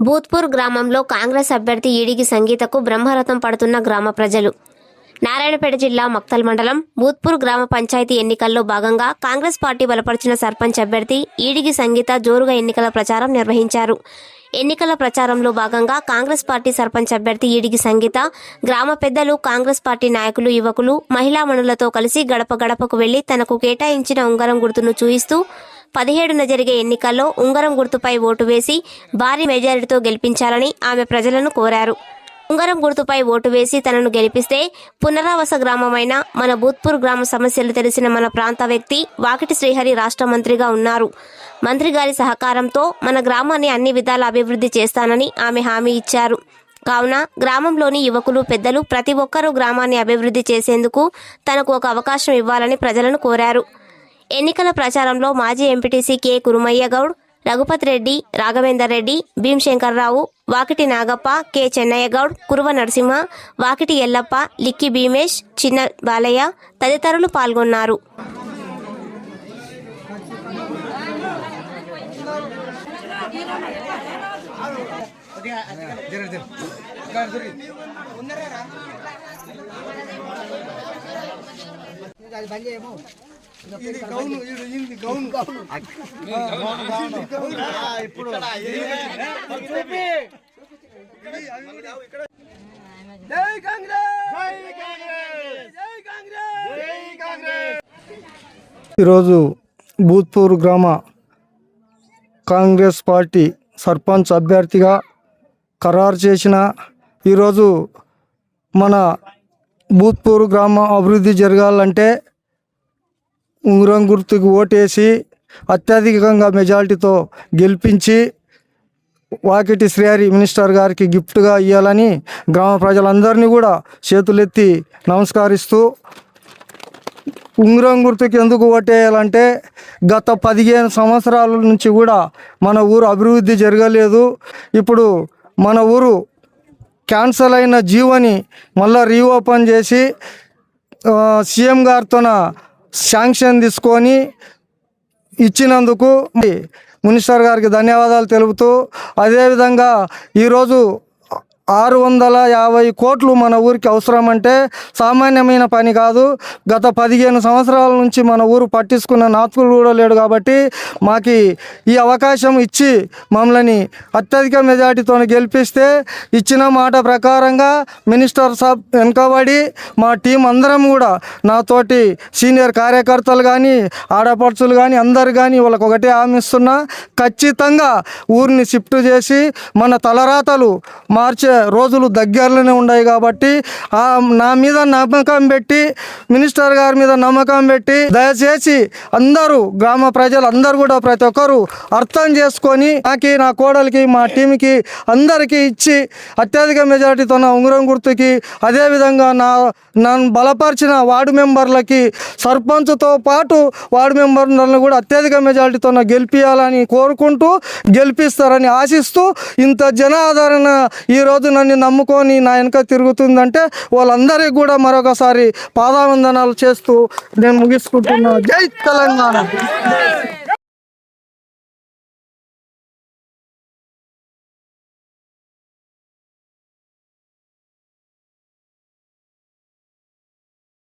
భూత్పూర్ గ్రామంలో కాంగ్రెస్ అభ్యర్థి ఈడిగి సంగీతకు బ్రహ్మరథం పడుతున్న గ్రామ ప్రజలు. నారాయణపేట జిల్లా మక్తల్ మండలం భూత్పూర్ గ్రామ పంచాయతీ ఎన్నికల్లో భాగంగా కాంగ్రెస్ పార్టీ బలపరిచిన సర్పంచ్ అభ్యర్థి ఈడిగి సంగీత జోరుగా ఎన్నికల ప్రచారం నిర్వహించారు. ఎన్నికల ప్రచారంలో భాగంగా కాంగ్రెస్ పార్టీ సర్పంచ్ అభ్యర్థి ఈడిగి సంగీత గ్రామ పెద్దలు కాంగ్రెస్ పార్టీ నాయకులు యువకులు మహిళా మనులతో కలిసి గడప గడపకు వెళ్ళి తనకు కేటాయించిన ఉంగరం గుర్తును చూయిస్తూ పదిహేడున జరిగే ఎన్నికల్లో ఉంగరం గుర్తుపై ఓటు వేసి భారీ మెజారిటీతో గెలిపించాలని ఆమె ప్రజలను కోరారు. ఉంగరం గుర్తుపై ఓటు వేసి తనను గెలిపిస్తే పునరావాస గ్రామమైన మన భూత్పూర్ గ్రామ సమస్యలు తెలిసిన మన ప్రాంత వ్యక్తి వాకిటి శ్రీహరి రాష్ట్ర మంత్రిగా ఉన్నారు. మంత్రి గారి సహకారంతో మన గ్రామాన్ని అన్ని విధాల అభివృద్ధి చేస్తానని ఆమె హామీ ఇచ్చారు. కావున గ్రామంలోని యువకులు పెద్దలు ప్రతి ఒక్కరూ గ్రామాన్ని అభివృద్ధి చేసేందుకు తనకు ఒక అవకాశం ఇవ్వాలని ప్రజలను కోరారు. ఎన్నికల ప్రచారంలో మాజీ MPTC K. Kurumayya Goud Raghupathi Reddy Raghavender Reddy Bhimashankar Rao Vakiti Nagappa K Chennaiah Goud Kuruva Narasimha Vakiti Yellappa Likki Bheemesh Chinna Balaiah తదితరులు పాల్గొన్నారు. ఇది గౌను ఇది ఇది గౌను. గౌను. ఇప్పుడు జై కాంగ్రెస్! జై కాంగ్రెస్! జై కాంగ్రెస్! జై కాంగ్రెస్! ఈరోజు భూత్పూర్ గ్రామ కాంగ్రెస్ పార్టీ సర్పంచ్ అభ్యర్థిగా ఖరారు చేసిన ఈరోజు మన భూత్పూర్ గ్రామ అభివృద్ధి జరగాలంటే ఉంగరం గుర్తుకు ఓటేసి అత్యధికంగా మెజారిటీతో గెలిపించి వాకిటి శ్రీహరి మినిస్టర్ గారికి గిఫ్ట్గా ఇవ్వాలని గ్రామ ప్రజలందరినీ కూడా చేతులెత్తి నమస్కరిస్తూ ఉంగరం గుర్తుకి ఎందుకు ఓటేయాలంటే గత పదిహేను సంవత్సరాల నుంచి కూడా మన ఊరు అభివృద్ధి జరగలేదు. ఇప్పుడు మన ఊరు క్యాన్సల్ అయిన జీవోని మళ్ళీ రీఓపెన్ చేసి సీఎం గారితోన శాంక్షన్ తీసుకొని ఇచ్చినందుకు మినిస్టర్ గారికి ధన్యవాదాలు తెలుపుతూ అదేవిధంగా ఈరోజు ఆరు వందల యాభై కోట్లు మన ఊరికి అవసరం అంటే సామాన్యమైన పని కాదు. గత పదిహేను సంవత్సరాల నుంచి మన ఊరు పట్టించుకున్న నాతుకులు కూడా లేడు కాబట్టి మాకు ఈ అవకాశం ఇచ్చి మమ్మల్ని అత్యధిక మెజార్టీతో గెలిపిస్తే ఇచ్చిన మాట ప్రకారంగా మినిస్టర్ సాబ్ వెనుకబడి మా టీం అందరం కూడా నాతోటి సీనియర్ కార్యకర్తలు కానీ ఆడపడుచులు కానీ అందరు కానీ వాళ్ళకి ఒకటే హామీస్తున్నా ఖచ్చితంగా ఊరిని షిఫ్ట్ చేసి మన తలరాతలు మార్చే రోజులు దగ్గరలోనే ఉన్నాయి కాబట్టి ఆ నా మీద నమ్మకం పెట్టి మినిస్టర్ గారి మీద నమ్మకం పెట్టి దయచేసి అందరూ గ్రామ ప్రజలు అందరూ కూడా ప్రతి ఒక్కరూ అర్థం చేసుకొని నాకి నా కోడలికి మా టీంకి అందరికీ ఇచ్చి అత్యధిక మెజారిటీతో నా ఉంగరం గుర్తుకి అదేవిధంగా నా నన్ను బలపరిచిన వార్డు మెంబర్లకి సర్పంచ్తో పాటు వార్డు మెంబర్లను కూడా అత్యధిక మెజారిటీతో గెలిపించాలని కోరుకుంటూ గెలిపిస్తారని ఆశిస్తూ ఇంత జనాదరణ ఈరోజు ఈరోజు నన్ను నమ్ముకొని నా వెనక తిరుగుతుందంటే వాళ్ళందరికీ కూడా మరొకసారి పాదావందనాలు చేస్తూ నేను ముగించుకుంటున్నాను జై తెలంగాణ.